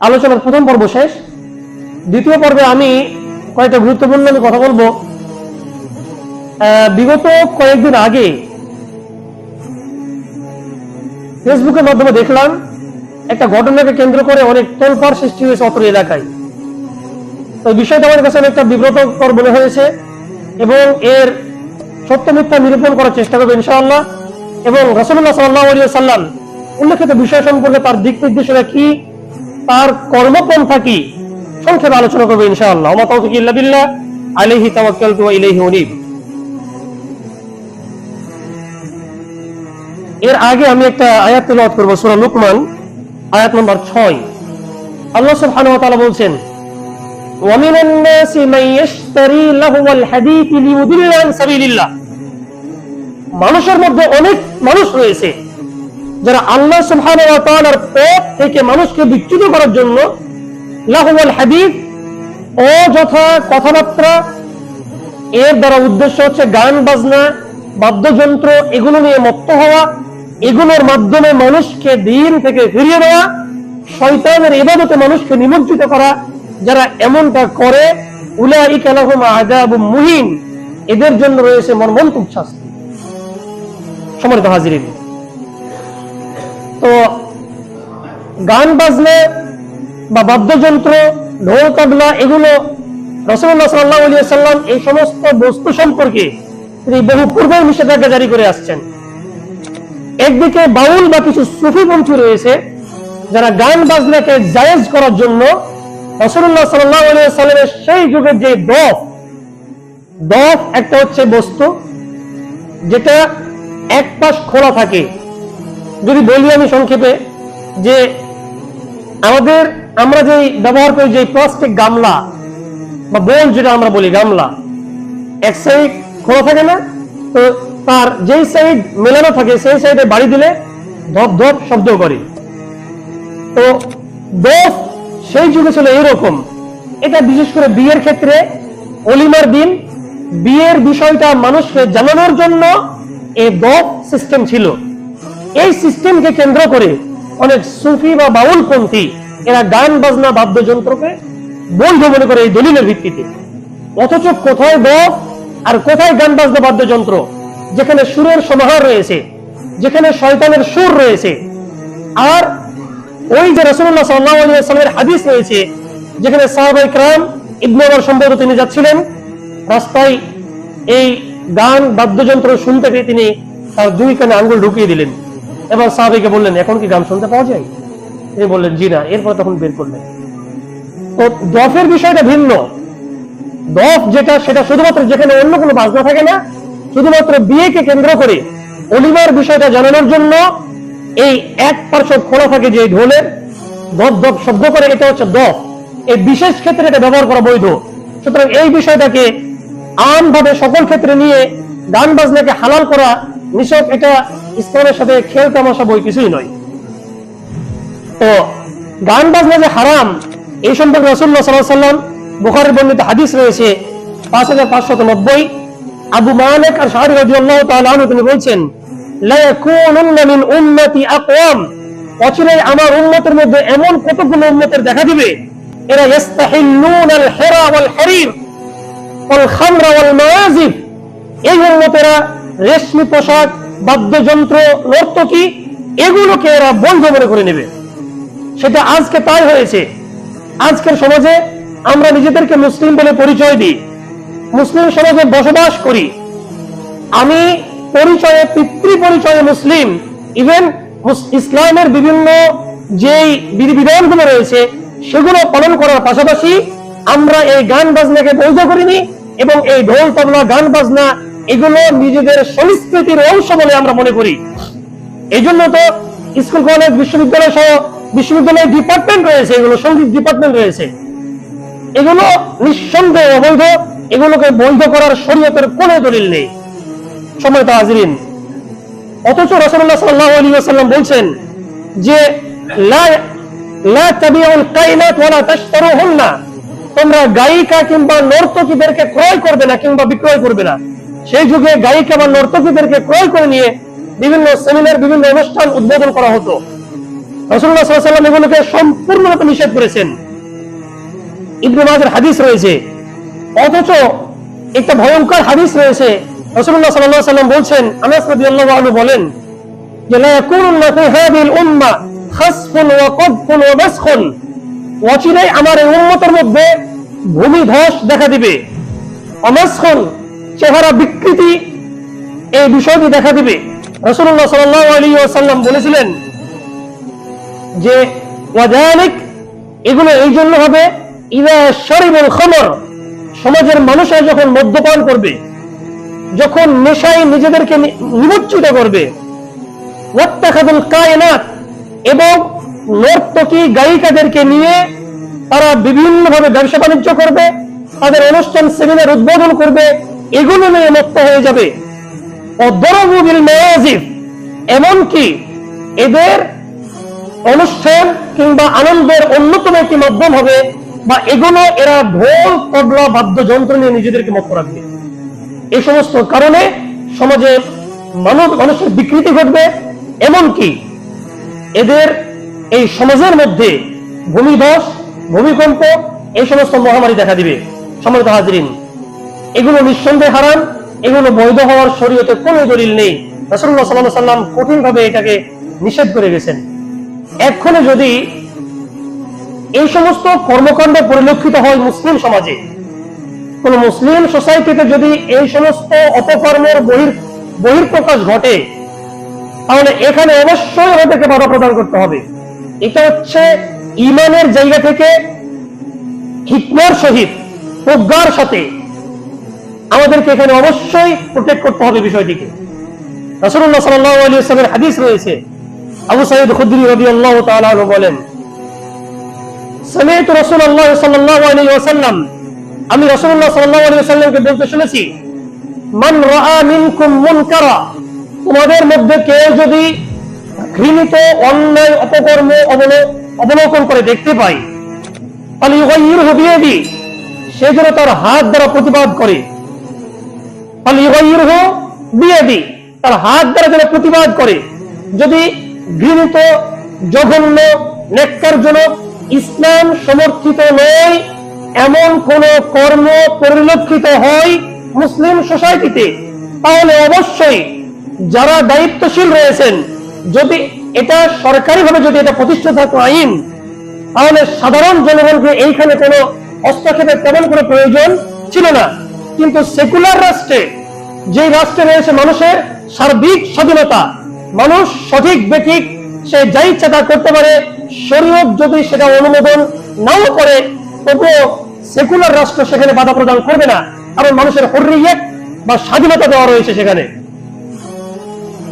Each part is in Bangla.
আলোচনার প্রথম পর্ব শেষ। দ্বিতীয় পর্বে আমি কয়েকটা গুরুত্বপূর্ণ আমি কথা বলব। বিগত কয়েকদিন আগে ফেসবুকের মাধ্যমে দেখলাম একটা ঘটনাকে কেন্দ্র করে অনেক তোলপাড় সৃষ্টি হয়েছে অত্র এলাকায়। তো বিষয়টা আমার কাছে অনেকটা বিব্রতকর মনে হয়েছে এবং এর সত্য মিথ্যা নিরূপণ করার চেষ্টা করব ইনশাআল্লাহ। এবং রসুল্লাহ সাল্লাহ সাল্লাম উল্লেখিত বিষয় সম্পর্কে তার দিক নির্দেশনা কি তার কর্মপন্থা কি? সংক্ষেপে আলোচনা করব ইনশাআল্লাহ। এর আগে আমি একটা আয়াত তেলাওয়াত করব, সুরা লুকমান, আয়াত নম্বর ছয়। আল্লাহ সুফান বলছেন মানুষের মধ্যে অনেক মানুষ রয়েছে যারা আল্লাহ তাআলার পথ থেকে মানুষকে বিচ্যুত করার জন্য লাহুল হাদিস, অযথা কথাবার্তা, এর দ্বারা উদ্দেশ্য হচ্ছে গান বাজনা, বাদ্যযন্ত্র, এগুলো নিয়ে মত্ত হওয়া, এগুলোর মাধ্যমে মানুষকে দিন থেকে ফিরিয়ে দেওয়া শয়তানের ইবাদতে মানুষকে নিমজ্জিত করা, যারা এমনটা করে, উলাইকা লাহুম আযাবুম মুহিন। এদের জন্য রয়েছে মর্মন্তুক শাস্তি। সম্মানিত হাজিরিন গান বাজনা বা বাদ্যযন্ত্র, ঢোল, তবলা, এগুলো রসুল্লাহ সাল্লাহ আলিয়া সাল্লাম এই সমস্ত বস্তু সম্পর্কে তিনি বহু পূর্বে নিষেধাজ্ঞা জারি করে আসছেন। একদিকে বাউল বা কিছু সুফিপন্থী রয়েছে যারা গান বাজনাকে জায়েজ করার জন্য রসুল্লাহ সাল্লাহ আলিয়া সাল্লামের সেই যুগের যে দফ দফ একটা হচ্ছে বস্তু যেটা এক পাশ খোলা থাকে। যদি বলি আমি সংক্ষেপে যে আমাদের, আমরা যে ব্যবহার করি যে প্লাস্টিক গামলা বা বোল যেটা আমরা বলি গামলা, এক সাইড খোলা থাকে না, তো তার যেই সাইড মেলানো থাকে সেই সাইডে বাড়ি দিলে ধপ ধপ শব্দ করে। তো দোষ সেই যুগে ছিল এরকম এটা বিশেষ করে বিয়ের ক্ষেত্রে অলিমার দিন, বিয়ের বিষয়টা মানুষকে জানানোর জন্য এই দফ সিস্টেম ছিল। এই সিস্টেমকে কেন্দ্র করে অনেক সুফি বা বাউল পন্থী এরা গান, বাজনা, বাদ্যযন্ত্রকে বৈধ মনে করে এই দলিলের ভিত্তিতে। অথচ কোথায় দফ আর কোথায় গান, বাজনা, বাদ্যযন্ত্র? যেখানে সুরের সমাহার রয়েছে, যেখানে শয়তানের সুর রয়েছে। আর ওই যে রসুল্লাহ সাল্লামের হাদিস রয়েছে, যেখানে সাহাবাই ক্রাম ইবনে ওমর সম্ভবত তিনি যাচ্ছিলেন, রাস্তায় এই গান, বাদ্যযন্ত্র শুনতে পেয়ে তিনি তার দুই কানে আঙ্গুল ঢুকিয়ে দিলেন। এবার সাহাবিকে বললেন, এখন কি গান শুনতে পাওয়া যায়? তিনি বললেন, জি না। এরপর তখন বের করলেন। তো দফের বিষয়টা ভিন্ন। দফ যেটা, সেটা শুধুমাত্র যেখানে অন্য কোনো বাজনা থাকে না, শুধুমাত্র বিয়েকে কেন্দ্র করে অলিমার বিষয়টা জানানোর জন্য এই এক পার্শ্ব খোলা থাকে যে ঢোলের দপ দপ শব্দ করে, এটা হচ্ছে দফ। এই বিশেষ ক্ষেত্রে এটা ব্যবহার করা বৈধ। সুতরাং এই বিষয়টাকে আমভাবে সকল ক্ষেত্রে নিয়ে গান বাজনাকে হালাল করা নিছক এটা ইসলামের সাথে খেল তামাশা বই কিছুই নয়। তো গান বাজনা যে হারাম, এই সম্পর্কে রসুল্লাহ সাল্লাহ সাল্লাম বুখারের বর্ণিত হাদিস রয়েছে পাঁচ হাজার পাঁচশত নব্বই। আবু মালিক আর শাহরি রাদিয়াল্লাহু তাআলা আনহু তিনি বলছেন অচিরেই আমার উম্মতের মধ্যে এমন কতগুলো উম্মতের দেখা দিবে? এরা ইস্তাহিল্লুন আল হিরা ওয়াল ওয়াল খামরা ওয়াল এই উম্মতেরা রেশমি পোশাক, বাদ্যযন্ত্র, নর্তকী, এগুলোকে এরা বন্ধ মনে করে নেবে। সেটা আজকে তাই হয়েছে। আজকের সমাজে আমরা নিজেদেরকে মুসলিম বলে পরিচয় দিই। মুসলিম সমাজে বসবাস করি। আমি পরিচয়ে পিতৃ পরিচয়ে মুসলিম ইভেন ইসলামের বিভিন্ন যেই বিধিবিধানগুলো রয়েছে, সেগুলো পালন করার পাশাপাশি আমরা এই গান বাজনাকে বৈধ করিনি এবং এই ঢোল, তবলা, গান বাজনা এগুলো নিজেদের সংস্কৃতির অংশ বলে আমরা মনে করি। এই জন্য তো স্কুল, কলেজ, বিশ্ববিদ্যালয় সহ বিশ্ববিদ্যালয়ের ডিপার্টমেন্ট রয়েছে, এগুলো সংগীত ডিপার্টমেন্ট রয়েছে। এগুলো নিঃসন্দেহে অবৈধ, এগুলোকে বৈধ করার শরীয়তের কোনো দলিল নেই। সম্মানিত হাজরিন। অথচ রসুল্লাহ সাল্লাহ আলী সাল্লাম বলছেন যে তোমরা গায়িকা কিংবা নর্তকীদেরকে ক্রয় করবে না কিংবা বিক্রয় করবে না। সেই যুগে গায়িকা বা নর্তকীদেরকে ক্রয় করে নিয়ে বিভিন্ন সেমিনার, বিভিন্ন অনুষ্ঠান উদ্বোধন করা হতো। রসুল্লাহ সাল্লাম এগুলোকে সম্পূর্ণরূপে নিষেধ করেছেন। ইবনে মাজার হাদিস রয়েছে। অথচ একটা ভয়ঙ্কর হাদিস রয়েছে। রসুল্লাহ সাল্লাহ সাল্লাম বলছেন, আনাস রাদিয়াল্লাহু আনহু বলেন যে, লা ইয়াকুনুল্লাহ ফি হাদিহিল উম্মাহ খাসফুন ওয়া কদফুন ওয়া মাসখুন আমার এই উম্মতের মধ্যে ভূমি ধস দেখা দিবে। অমাসখন চেহারা বিকৃতি, এই বিষয়টি দেখা দিবে। রসুল্লাহ সাল্লাহ আলী সাল্লাম বলেছিলেন যে ওয়াজালিক এগুলো এই জন্য হবে, ইদা খমর, সমাজের মানুষরা যখন মদ্যপান করবে, যখন নেশায় নিজেদেরকে নিমজ্জিত করবে ওয়াত্তাখাদুল কায়নাত এবং নর্তকী গায়িকাদেরকে নিয়ে তারা বিভিন্নভাবে ব্যবসা বাণিজ্য করবে, তাদের অনুষ্ঠান, সেমিনার উদ্বোধন করবে এগুলো নিয়ে মত্ত হয়ে যাবে। এমনকি এদের অনুষ্ঠান কিংবা আনন্দের অন্যতম একটি মাধ্যম হবে বা এগুলো এরা ঢোল, তবলা, বাদ্যযন্ত্র নিয়ে নিজেদেরকে মত্ত রাখবে। এই সমস্ত কারণে সমাজে মানব, মানুষের বিকৃতি ঘটবে, এমনকি এদের এই সমাজের মধ্যে ভূমিধস, ভূমিকম্প, এই সমস্ত মহামারী দেখা দিবে। সম্মানিত হাজরিন এগুলো নিঃসন্দেহে হারাম, এগুলো বৈধ হওয়ার শরীয়তে কোনো দলিল নেই। রাসূলুল্লাহ সাল্লাল্লাহু আলাইহি সাল্লাম কঠিনভাবে এটাকে নিষেধ করে গেছেন। এক্ষণে যদি এই সমস্ত কর্মকাণ্ড পরিলক্ষিত হয় মুসলিম সমাজে, কোন মুসলিম সোসাইটিতে যদি এই সমস্ত অপকর্মের বহির বহির্প্রকাশ ঘটে, তাহলে এখানে অবশ্যই আমাদেরকে বাধা প্রদান করতে হবে। এটা হচ্ছে ইমানের জায়গা থেকে হিকমার সহিত প্রজ্ঞার সাথে আমাদেরকে এখানে অবশ্যই প্রোটেক্ট করতে হবে বিষয়টিকে। ওয়াসাল্লামের হাদিস রয়েছে। আবু খুদরি রাদিয়াল্লাহু তাআলা আনহু বলেন আমি মধ্যে কেউ যদি ঘৃণিত অপকর্ম অবলোকন করে দেখতে পাই তাহলে সে যেন তার হাত দ্বারা প্রতিবাদ করে। তার হাত দ্বারা যেন প্রতিবাদ করে। যদি ঘৃণিত, জঘন্য ইসলাম সমর্থিত নয়, এমন কোন কর্ম পরিলক্ষিত হয় মুসলিম সোসাইটিতে, তাহলে অবশ্যই যারা দায়িত্বশীল রয়েছেন, যদি এটা সরকারিভাবে যদি এটা প্রতিষ্ঠিত থাকতো আইন, তাহলে সাধারণ জনগণকে এইখানে কোনো হস্তক্ষেপের তেমন কোনো প্রয়োজন ছিল না। কিন্তু সেকুলার রাষ্ট্রে যে রাষ্ট্রে রয়েছে মানুষের সার্বিক স্বাধীনতা, মানুষ সঠিক বেঠিক সে যা ইচ্ছা তা করতে পারে, শরীয়ত যদি সেটা অনুমোদন নাও করে, তবুও সেকুলার রাষ্ট্র সেখানে বাধা প্রদান করবে না। কারণ মানুষের হরিয়ত বা স্বাধীনতা দেওয়া রয়েছে সেখানে।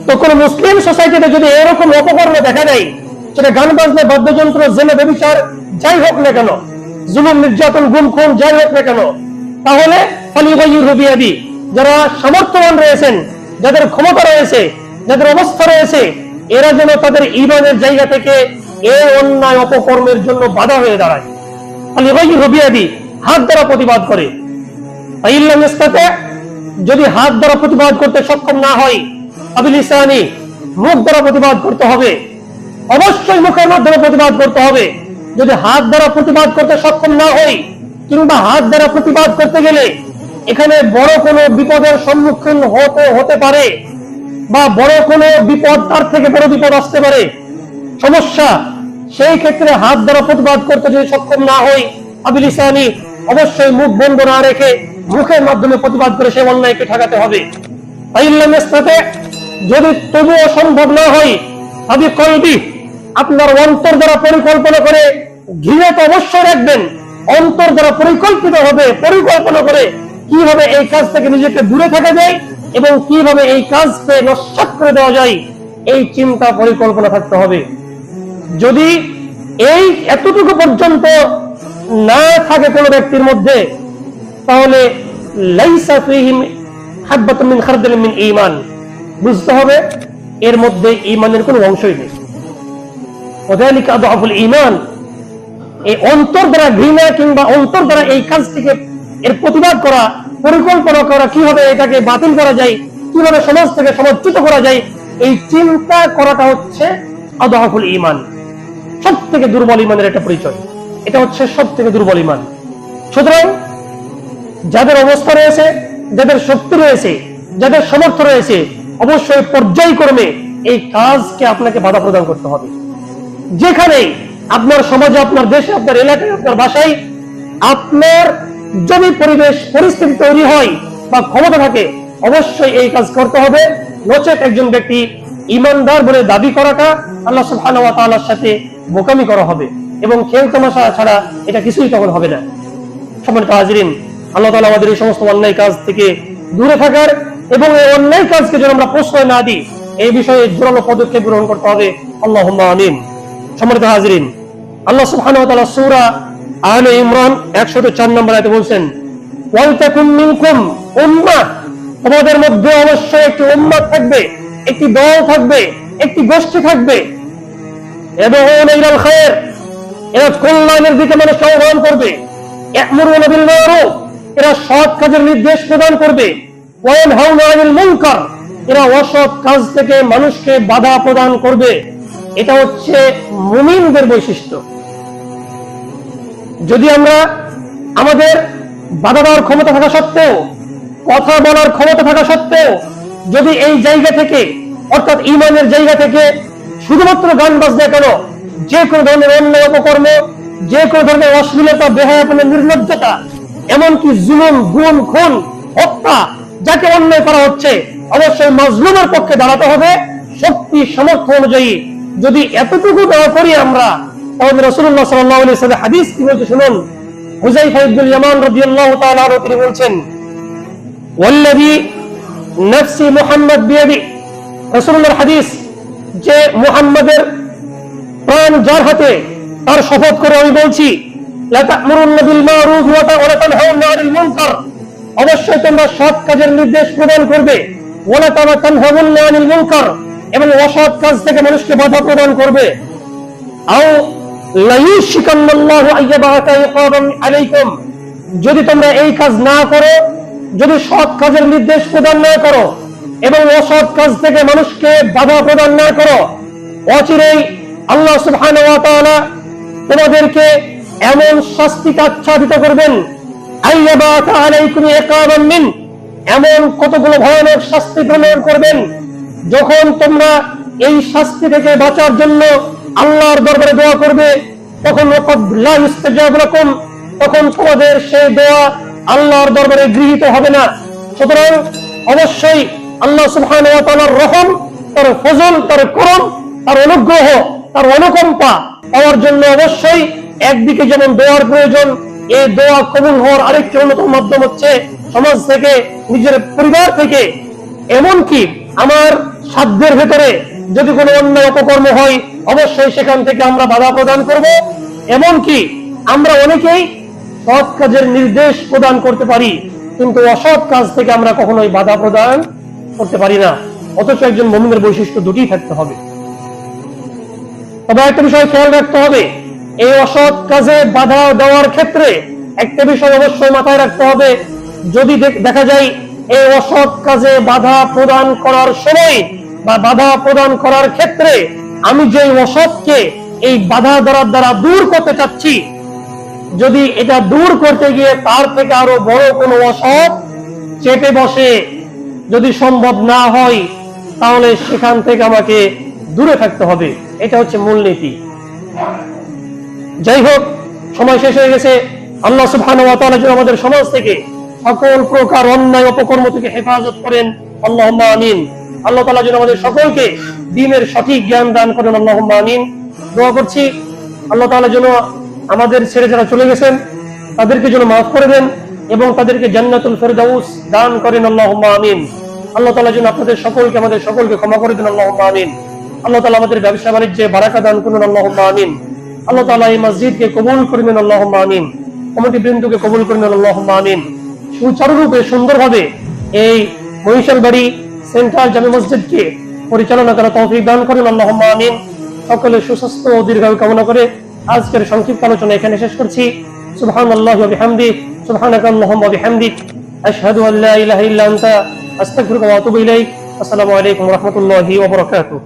তো কোন মুসলিম সোসাইটিতে যদি এরকম অপকর্ম দেখা দেয়, সেটা গান বাজনা, বাদ্যযন্ত্র জেনে ব্যবচার যাই হোক না কেন, জুলুম, নির্যাতন, গুম খুন, যাই হোক না কেন, তাহলে যারা সামর্থ্যবান রয়েছেন, যাদের ক্ষমতা রয়েছে, যাদের অবস্থা রয়েছে, এরা যেন তাদের ইমানের জায়গা থেকে এই অন্যায় অপকর্মের জন্য বাধা হয়ে দাঁড়ায়। রুবিয়াদি হাত দ্বারা প্রতিবাদ করে। যদি হাত দ্বারা প্রতিবাদ করতে সক্ষম না হয়, আবিল ইসানি মুখ দ্বারা প্রতিবাদ করতে হবে। অবশ্যই মুখের মাধ্যমে প্রতিবাদ করতে হবে। যদি হাত দ্বারা প্রতিবাদ করতে সক্ষম না হই, কিংবা হাত দ্বারা প্রতিবাদ করতে গেলে এখানে বড় কোনো বিপদের সম্মুখীন হতে পারে বা বড় কোনো বিপদ তার থেকে বড় বিপদ আসতে পারে। সমস্যা, সেই ক্ষেত্রে হাত দ্বারা প্রতিবাদ করতে যদি সক্ষম না হই, আবিল ইসানি অবশ্যই মুখ বন্ধ না রেখে মুখের মাধ্যমে প্রতিবাদ করে সেই অন্যায়কে ঠেকাতে হবে। ফাইল্লাম ইস্তাতে যদি তবুও সম্ভব না হয় আমি কলবি আপনার অন্তর দ্বারা পরিকল্পনা করে ঘিরে তো অবশ্যই রাখবেন, অন্তর দ্বারা পরিকল্পিত হবে পরিকল্পনা করে কীভাবে এই কাজ থেকে নিজেকে দূরে থাকা যায় এবং কীভাবে এই কাজকে নস্বাত করে দেওয়া যায়, এই চিন্তা পরিকল্পনা থাকতে হবে। যদি এই এতটুকু পর্যন্ত না থাকে কোনো ব্যক্তির মধ্যে, তাহলে মিন মিন ঈমান। বুঝতে হবে, এর মধ্যে ঈমানের কোনো অংশই নেই। ঈমান, এই অন্তর দ্বারা ঘৃণা কিংবা অন্তর দ্বারা এই কাজ থেকে এর প্রতিবাদ করা, পরিকল্পনা করা, কীভাবে এটাকে বাতিল করা যায়, কীভাবে সমাজ থেকে সমাজচ্যুত করা যায়, এই চিন্তা করাটা হচ্ছে আদহাফুল ঈমান। সব থেকে দুর্বল ইমানের একটা পরিচয়। এটা হচ্ছে সব থেকে দুর্বল ইমান সুতরাং যাদের অবস্থা রয়েছে, যাদের শক্তি রয়েছে, যাদের সমর্থ রয়েছে, অবশ্যই পর্যায়ক্রমে এই কাজকে আপনাকে বাধা প্রদান করতে হবে। যেখানে আপনার সমাজে, আপনার দেশে, আপনার এলাকায়, আপনার বাসায় আপনার যদি পরিবেশ, পরিস্থিতি তৈরি হয় বা ক্ষমতা থাকে, অবশ্যই এই কাজ করতে হবে। নচেত একজন ব্যক্তি ইমানদার বলে দাবি করাটা আল্লাহ তাআলার সাথে বোকামি করা হবে এবং খেল তামাশা ছাড়া এটা কিছুই তখন হবে না। সম্মানিত হাজিরিন, আল্লাহ তাআলা আমাদের এই সমস্ত অন্যায় কাজ থেকে দূরে থাকার এবং এই অন্যায় কাজকে যেন আমরা প্রশ্রয় না দিই, এই বিষয়ে জোরালো পদক্ষেপ গ্রহণ করতে হবে। আল্লাহ আমিন। সম্মানিত হাজিরিন, আল্লাহ তাআলা সূরা আলে ইমরান 104 নম্বর আয়াতে বলছেন তোমাদের মধ্যে অবশ্যই একটি উম্মাহ থাকবে, একটি দল থাকবে, একটি গোষ্ঠী থাকবে। এবং এরা কল্যাণের দিকে মানুষকে আহ্বান করবে। এরা সৎ কাজের নির্দেশ প্রদান করবে। এরা অসৎ কাজ থেকে মানুষকে বাধা প্রদান করবে। এটা হচ্ছে মুমিনদের বৈশিষ্ট্য। যদি আমরা আমাদের বাধা দেওয়ার ক্ষমতা থাকা সত্ত্বেও, কথা বলার ক্ষমতা থাকা সত্ত্বেও, যদি এই জায়গা থেকে, অর্থাৎ ইমানের জায়গা থেকে শুধুমাত্র গান বাজনা কেন, যে কোনো ধরনের অন্য অপকর্ম, যে কোনো ধরনের অশ্লীলতা বেহায়াপনের নির্লজ্জতা, এমনকি জুলুম, গুম, খুন, হত্যা, যাকে অন্যায় করা হচ্ছে, অবশ্যই মজলুমের পক্ষে দাঁড়াতে হবে। শক্তি, সামর্থ্য অনুযায়ী যদি এতটুকু দেওয়া করি আমরা প্রাণ যার হাতে তার শপথ করে আমি বলছি, লা ওয়া লা অবশ্যই তোমরা সৎ কাজের নির্দেশ প্রদান করবে, ওয়ালা তারা তানহাউনা আনিল মুনকার। এবং অসৎ কাজ থেকে মানুষকে বাধা প্রদান করবে। আও যদি তোমরা এই কাজ না করো, যদি সৎ কাজের নির্দেশ প্রদান না করো এবং অসৎ কাজ থেকে মানুষকে বাধা প্রদান না করো, অচিরেই আল্লাহ তাআলা তোমাদেরকে এমন শাস্তিকে আচ্ছাদিত করবেন। মিন। এমন কতগুলো ভয়ানক শাস্তি প্রদান করবেন, যখন তোমরা এই শাস্তি থেকে বাঁচার জন্য আল্লাহর দরবারে দোয়া করবে, তখন লা তখন তোমাদের সেই দোয়া আল্লাহর দরবারে গৃহীত হবে না। সুতরাং অবশ্যই আল্লাহ ওয়া রহম, তার ফজল, তার করম, তার অনুগ্রহ, তার অনুকম্পা পাওয়ার জন্য অবশ্যই একদিকে যেমন দোয়ার প্রয়োজন এই দোয়া কবুল হওয়ার আরেকটি অন্যতম মাধ্যম হচ্ছে সমাজ থেকে, নিজের পরিবার থেকে। এমনকি আমার সাধ্যের ভেতরে যদি কোনো অন্যায় অপকর্ম হয় অবশ্যই সেখান থেকে আমরা বাধা প্রদান করব, এমনকি আমরা অনেকেই সৎ কাজের নির্দেশ প্রদান করতে পারি, কিন্তু অসৎ কাজ থেকে আমরা কখনোই বাধা প্রদান করতে পারি না। অথচ একজন মমিনের বৈশিষ্ট্য দুটি থাকতে হবে। তবে একটা বিষয় খেয়াল রাখতে হবে, এই অসৎ কাজে বাধা দেওয়ার ক্ষেত্রে একটা বিষয় অবশ্যই মাথায় রাখতে হবে। যদি দেখা যায় এই অসৎ কাজে বাধা প্রদান করার সময় বা বাধা প্রদান করার ক্ষেত্রে আমি যে অসৎকে এই বাধা দ্বারা দ্বারা দূর করতে চাচ্ছি, যদি এটা দূর করতে গিয়ে তার থেকে আরও বড় কোনো অসৎ চেপে বসে যদি সম্ভব না হয়, তাহলে সেখান থেকে আমাকে দূরে থাকতে হবে। এটা হচ্ছে মূলনীতি যাই হোক, সময় শেষ হয়ে গেছে। আল্লাহ যেন আমাদের সমাজ থেকে সকল প্রকার অন্যায়, অপকর্ম থেকে হেফাজত করেন। আল্লাহ আমিন। আল্লাহ তাআলা যেন আমাদের সকলকে দ্বীনের সঠিক জ্ঞান দান করেন, আল্লাহুম্মা আমিন। দোয়া করছি, আল্লাহ তাআলা যেন আমাদের ছেড়ে যারা চলে গেছেন, তাদেরকে যেন মাফ করে দেন এবং তাদেরকে জান্নাতুল ফেরদাউস দান করেন, আল্লাহুম্মা আমিন। আল্লাহ তাআলা যেন আপনাদের সকলকে, আমাদের সকলকে ক্ষমা করে দেন, আল্লাহুম্মা আমিন। আল্লাহ তাআলা আমাদের ব্যবসা বাণিজ্যে বারাকা দান করুন, আল্লাহুম্মা আমিন। আল্লাহ তাআলা এই মসজিদকে কবুল করবেন আল্লাহুম্মা আমিন। কমিটি বৃন্দকে কবুল করবেন আল্লাহুম্মা আমিন। সুচারুরূপে সুন্দরভাবে এই মহিষাল বাড়ি সেন্ট্রাল জামি মসজিদকে পরিচালনা করা তৌফিক দান করেন আল্লাহ আমিন। সকলের সুস্বাস্থ্য ও দীর্ঘায়ু কামনা করে আজকের সংক্ষিপ্ত আলোচনা এখানে শেষ করছি। সুবহানাল্লাহি আল্লাহ বিহামদি সুবহানাকা আল্লাহুম্মা বিহামদিক, আশহাদু আল্লা ইলাহা ইল্লা আনতা, আস্তাগফিরুকা ওয়া আসসালামু আলাইকুম